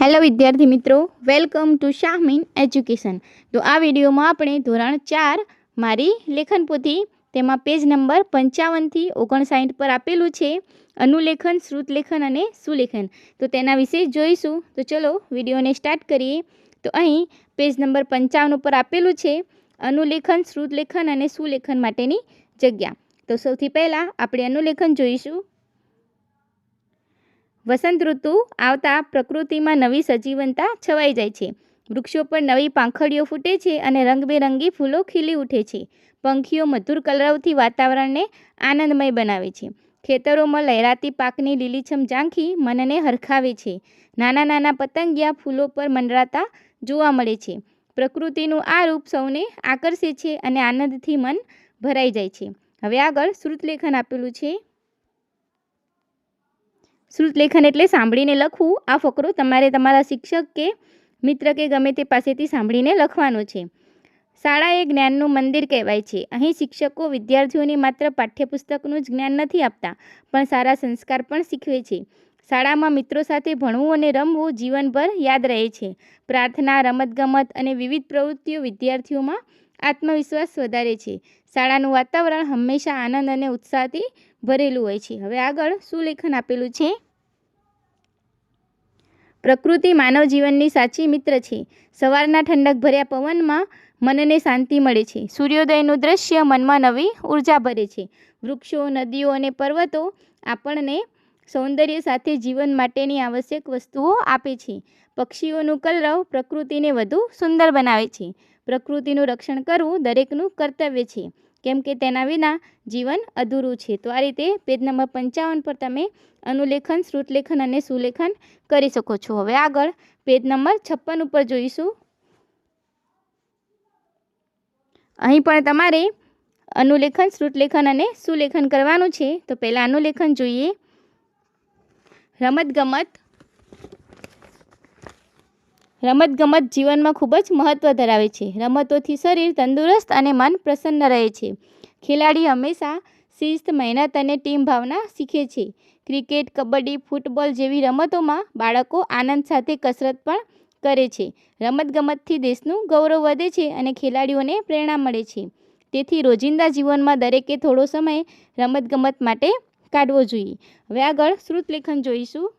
Hello વિદ્યાર્થી મિત્રો, welcome to Shahmeen education. તો આ વિડીયોમાં આપણે ધોરણ ચાર મારી લેખન પોથી, તેમાં પેજ નંબર પંચાવનથી ઓગણસાઠ પર આપેલું છે, અનુલેખન, શ્રુતલેખન અને સુલેખન. તો તેના વિશે જોઈશું. તો ચલો વિડીયોને સ્ટાર્ટ કરીએ. તો અહીં પેજ નંબર પંચાવન ઉપર આપેલું છે, અનુલેખન, શ્રુતલેખન અને સુલેખન માટેની જગ્યા. તો સૌથી પહેલાં આપણે અનુલેખન જોઈશું. વસંત ઋતુ આવતા પ્રકૃતિમાં નવી સજીવનતા છવાઈ જાય છે. વૃક્ષો પર નવી પાંખડીઓ ફૂટે છે અને રંગબેરંગી ફૂલો ખીલી ઉઠે છે. પંખીઓ મધુર કલરવથી વાતાવરણને આનંદમય બનાવે છે. ખેતરોમાં લહેરાતી પાકની લીલીછમ ઝાંખી મનને હરખાવે છે. નાના નાના પતંગિયા ફૂલો પર મંડરાતા જોવા મળે છે. પ્રકૃતિનું આ રૂપ સૌને આકર્ષે છે અને આનંદથી મન ભરાઈ જાય છે. હવે આગળ શ્રુતલેખન આપેલું છે. શ્રુતલેખન એટલે સાંભળીને લખવું. આ ફકરો તમારે તમારા શિક્ષક કે મિત્ર કે ગમે તે પાસેથી સાંભળીને લખવાનો છે. શાળા એ જ્ઞાનનું મંદિર કહેવાય છે. અહીં શિક્ષકો વિદ્યાર્થીઓને માત્ર પાઠ્યપુસ્તકનું જ જ્ઞાન નથી આપતા, પણ સારા સંસ્કાર પણ શીખવે છે. શાળામાં મિત્રો સાથે ભણવું અને રમવું જીવનભર યાદ રહે છે. પ્રાર્થના, રમતગમત અને વિવિધ પ્રવૃત્તિઓ વિદ્યાર્થીઓમાં આત્મવિશ્વાસ વધારે છે. શાળાનું વાતાવરણ હંમેશા આનંદ અને ઉત્સાહથી ભરેલું હોય છે. હવે આગળ શું લેખન આપેલું છે? પ્રકૃતિ માનવ જીવનની સાચી મિત્ર છે. સવારના ઠંડક ભર્યા પવનમાં મનને શાંતિ મળે છે. સૂર્યોદયનું દ્રશ્ય મનમાં નવી ઊર્જા ભરે છે. વૃક્ષો, નદીઓ અને પર્વતો આપણને સૌંદર્ય સાથે જીવન માટેની આવશ્યક વસ્તુઓ આપે છે. પક્ષીઓનું કલરવ પ્રકૃતિને વધુ સુંદર બનાવે છે. પ્રકૃતિનું રક્ષણ કરવું દરેકનું કર્તવ્ય છે. કેમ કે તેના વિના જીવન અધૂરું છે. તો આ રીતે પેજ નંબર પંચાવન પર તમે અનુલેખન, શ્રુતલેખન અને સુલેખન કરી શકો છો. હવે આગળ પેજ નંબર છપ્પન ઉપર જોઈશું. અહીં પણ તમારે અનુલેખન, શ્રુતલેખન અને સુલેખન કરવાનું છે. તો પહેલાં અનુલેખન જોઈએ. રમતગમત રમતગમત જીવનમાં ખૂબ જ મહત્ત્વ ધરાવે છે. રમતોથી શરીર તંદુરસ્ત અને મન પ્રસન્ન રહે છે. ખેલાડી હંમેશા શિસ્ત, મહેનત અને ટીમ ભાવના શીખે છે. ક્રિકેટ, કબડ્ડી, ફૂટબોલ જેવી રમતોમાં બાળકો આનંદ સાથે કસરત પણ કરે છે. રમતગમતથી દેશનું ગૌરવ વધે છે અને ખેલાડીઓને પ્રેરણા મળે છે. તેથી રોજિંદા જીવનમાં દરેકે થોડો સમય રમતગમત માટે કાઢવો જોઈએ. હવે આગળ શ્રુતલેખન જોઈશું.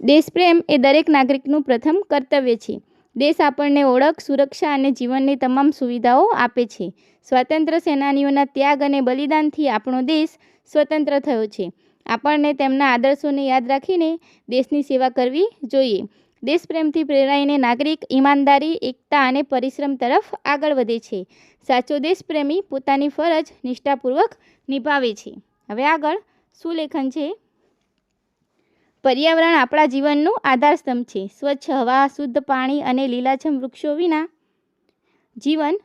દેશપ્રેમ એ દરેક નાગરિકનું પ્રથમ કર્તવ્ય છે. દેશ આપણને ઓળખ, સુરક્ષા અને જીવનની તમામ સુવિધાઓ આપે છે. સ્વાતંત્ર્ય સેનાનીઓના ત્યાગ અને બલિદાનથી આપણો દેશ સ્વતંત્ર થયો છે. આપણને તેમના આદર્શોને યાદ રાખીને દેશની સેવા કરવી જોઈએ. દેશપ્રેમથી પ્રેરાઈને નાગરિક, ઈમાનદારી, એકતા અને પરિશ્રમ તરફ આગળ વધે છે. સાચો દેશપ્રેમી પોતાની ફરજ નિષ્ઠાપૂર્વક નિભાવે છે. હવે આગળ શું લેખન છે? પર્યાવરણ આપણા જીવનનું આધારસ્તંભ છે. સ્વચ્છ હવા, શુદ્ધ પાણી અને લીલાછમ વૃક્ષો વિના જીવન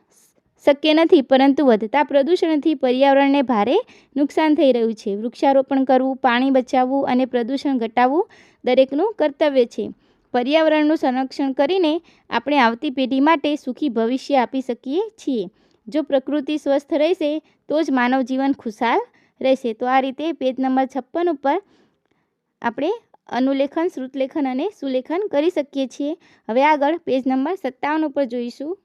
શક્ય નથી, પરંતુ વધતા પ્રદૂષણથી પર્યાવરણને ભારે નુકસાન થઈ રહ્યું છે. વૃક્ષારોપણ કરવું, પાણી બચાવવું અને પ્રદૂષણ ઘટાડવું દરેકનું કર્તવ્ય છે. પર્યાવરણનું સંરક્ષણ કરીને આપણે આવતી પેઢી માટે સુખી ભવિષ્ય આપી શકીએ છીએ. જો પ્રકૃતિ સ્વસ્થ રહેશે, તો જ માનવ જીવન ખુશાલ રહેશે. તો આ રીતે પેજ નંબર છપ્પન ઉપર આપણે અનુલેખન, શ્રુતલેખન અને સુલેખન કરી શકીએ છીએ. હવે આગળ પેજ નંબર સત્તાવન ઉપર જોઈશું.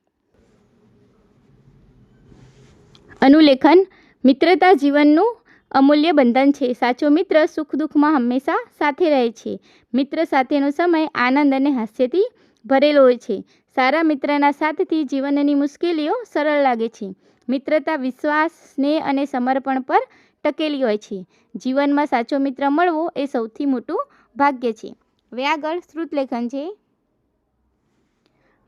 અનુલેખન, મિત્રતા જીવનનું અમૂલ્ય બંધન છે. સાચો મિત્ર સુખ દુઃખમાં હંમેશા સાથે રહે છે. મિત્ર સાથેનો સમય આનંદ અને હાસ્યથી ભરેલો હોય છે. સારા મિત્રના સાથથી જીવનની મુશ્કેલીઓ સરળ લાગે છે. મિત્રતા વિશ્વાસ, સ્નેહ અને સમર્પણ પર ટકેલી હોય છે. જીવનમાં સાચો મિત્ર મળવો એ સૌથી મોટું ભાગ્ય છે. હવે આગળ શ્રુતલેખન છે.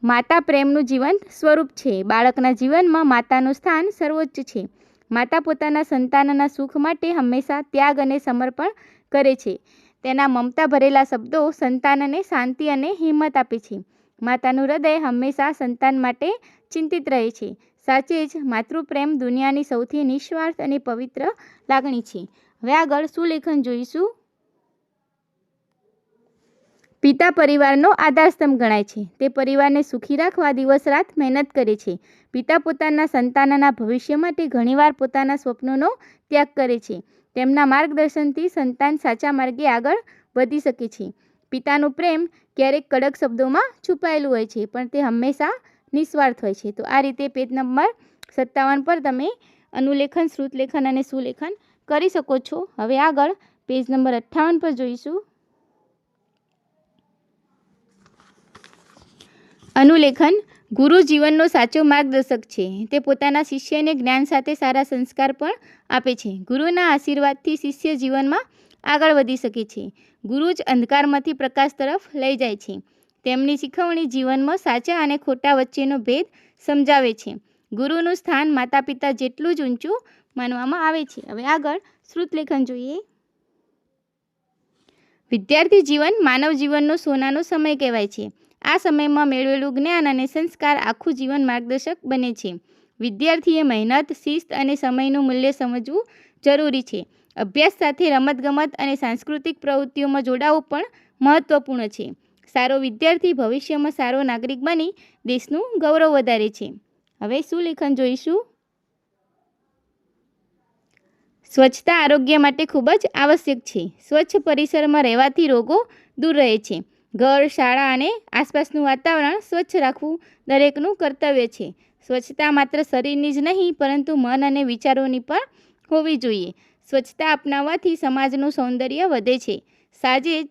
માતા પ્રેમનું જીવંત સ્વરૂપ છે. બાળકના જીવનમાં માતાનું સ્થાન સર્વોચ્ચ છે. માતા પોતાના સંતાનના સુખ માટે હંમેશા ત્યાગ અને સમર્પણ કરે છે. તેના મમતા ભરેલા શબ્દો સંતાનને શાંતિ અને હિંમત આપે છે. માતાનું હૃદય હંમેશા સંતાન માટે ચિંતિત રહે છે. સાચે જ માતૃપ્રેમ દુનિયાની સૌથી નિસ્વાર્થ અને પવિત્ર લાગણી છે. હવે આગળ લેખન જોઈશું. પિતા પરિવારનો આધારસ્તંભ ગણાય છે. તે પરિવારને સુખી રાખવા દિવસ રાત મહેનત કરે છે. પિતા પોતાના સંતાનના ભવિષ્ય માટે ઘણીવાર પોતાના સ્વપ્નોનો ત્યાગ કરે છે. તેમના માર્ગદર્શનથી સંતાન સાચા માર્ગે આગળ વધી શકે છે. પિતાનું પ્રેમ ક્યારેક કડક શબ્દોમાં છુપાયેલું હોય છે, પણ તે હંમેશા નિસ્વાર્થ હોય છે. તો આ રીતે પેજ નંબર સત્તાવન પર તમે અનુલેખન, શ્રુતલેખન અને સુલેખન કરી શકો છો. હવે આગળ પેજ નંબર અઠ્ઠાવન પર જોઈશું. અનુલેખન, ગુરુ જીવનનો સાચો માર્ગદર્શક છે. તે પોતાના શિષ્યને જ્ઞાન સાથે સારા સંસ્કાર પણ આપે છે. ગુરુના આશીર્વાદથી શિષ્ય જીવનમાં આગળ વધી શકે છે. ગુરુ જ અંધકારમાંથી પ્રકાશ તરફ લઈ જાય છે. તેમની શીખવણી જીવનમાં સાચા અને ખોટા વચ્ચેનો ભેદ સમજાવે છે. ગુરુનું સ્થાન માતા પિતા જેટલું જ ઊંચું માનવામાં આવે છે. હવે આગળ શ્રુતલેખન જોઈએ. વિદ્યાર્થી જીવન માનવ જીવનનો સોનાનો સમય કહેવાય છે. આ સમયમાં મેળવેલું જ્ઞાન અને સંસ્કાર આખું જીવન માર્ગદર્શક બને છે. વિદ્યાર્થીએ મહેનત, શિસ્ત અને સમયનું મૂલ્ય સમજવું જરૂરી છે. અભ્યાસ સાથે રમતગમત અને સાંસ્કૃતિક પ્રવૃત્તિઓમાં જોડાવું પણ મહત્ત્વપૂર્ણ છે. સારો વિદ્યાર્થી ભવિષ્યમાં સારો નાગરિક બની દેશનું ગૌરવ વધારે છે. હવે શું લેખન જોઈશું. સ્વચ્છતા આરોગ્ય માટે ખૂબ જ આવશ્યક છે. સ્વચ્છ પરિસરમાં રહેવાથી રોગો દૂર રહે છે. ઘર, શાળા અને આસપાસનું વાતાવરણ સ્વચ્છ રાખવું દરેકનું કર્તવ્ય છે. સ્વચ્છતા માત્ર શરીરની જ નહીં, પરંતુ મન અને વિચારોની પણ હોવી જોઈએ. સ્વચ્છતા અપનાવવાથી સમાજનું સૌંદર્ય વધે છે. સાજે જ,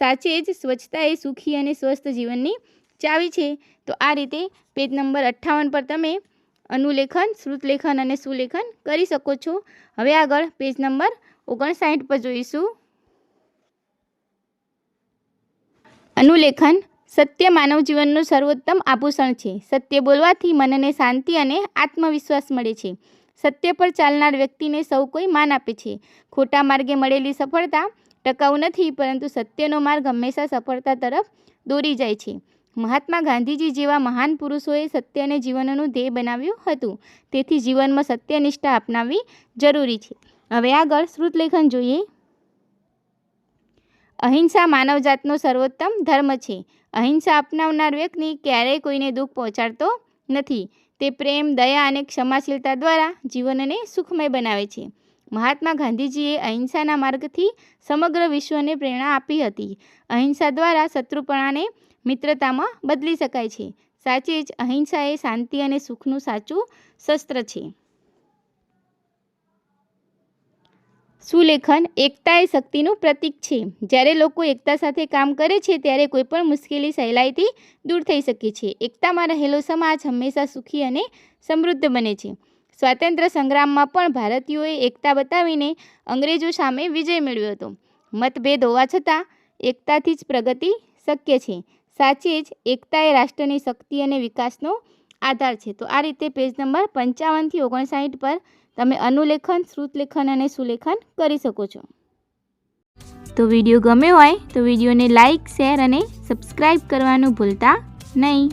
સાચે જ સ્વચ્છતા એ સુખી અને સ્વસ્થ જીવનની ચાવી છે. તો આ રીતે પેજ નંબર અઠ્ઠાવન પર તમે અનુલેખન, શ્રુતલેખન અને સુલેખન કરી શકો છો. હવે આગળ પેજ નંબર ઓગણસાઠ પર જોઈશું. અનુલેખન, સત્ય માનવ જીવનનું સર્વોત્તમ આભૂષણ છે. સત્ય બોલવાથી મનને શાંતિ અને આત્મવિશ્વાસ મળે છે. સત્ય પર ચાલનાર વ્યક્તિને સૌ કોઈ માન આપે છે. ખોટા માર્ગે મળેલી સફળતા ટકાઉ નથી, પરંતુ સત્યનો માર્ગ હંમેશા સફળતા તરફ દોરી જાય છે. મહાત્મા ગાંધીજી જેવા મહાન પુરુષોએ સત્યને જીવનનું ધ્યેય બનાવ્યું હતું. તેથી જીવનમાં સત્યનિષ્ઠા અપનાવવી જરૂરી છે. હવે આગળ શ્રુતલેખન જોઈએ. અહિંસા માનવજાતનો સર્વોત્તમ ધર્મ છે. અહિંસા અપનાવનાર વ્યક્તિ ક્યારેય કોઈને દુઃખ પહોંચાડતો નથી. તે પ્રેમ, દયા અને ક્ષમાશીલતા દ્વારા જીવનને સુખમય બનાવે છે. મહાત્મા ગાંધીજીએ અહિંસાના માર્ગથી સમગ્ર વિશ્વને પ્રેરણા આપી હતી. અહિંસા દ્વારા શત્રુપણાને મિત્રતામાં બદલી શકાય છે. સાચે જ અહિંસા એ શાંતિ અને સુખનું સાચું શસ્ત્ર છે. સુલેખન એકતા એ શક્તિનું પ્રતીક છે. જ્યારે લોકો એકતા સાથે કામ કરે છે, ત્યારે કોઈપણ મુશ્કેલી સહેલાઈથી દૂર થઈ શકે છે. એકતામાં રહેલો સમાજ હંમેશા સુખી અને સમૃદ્ધ બને છે. સ્વાતંત્ર્ય સંગ્રામમાં પણ ભારતીયોએ એકતા બતાવીને અંગ્રેજો સામે વિજય મેળવ્યો હતો. મતભેદ હોવા છતાં, એકતાથી જ પ્રગતિ શક્ય છે. સાચે જ એકતા એ રાષ્ટ્રની શક્તિ અને વિકાસનો આધાર છે. તો આ રીતે પેજ નંબર પંચાવનથી ઓગણસાઠ પર તમે અનુલેખન, શ્રુતલેખન અને સુલેખન કરી શકો છો. તો વીડિયો ગમ્યો હોય તો વિડીયોને લાઇક શેર અને સબસ્ક્રાઈબ કરવાનું ભૂલતા નહીં.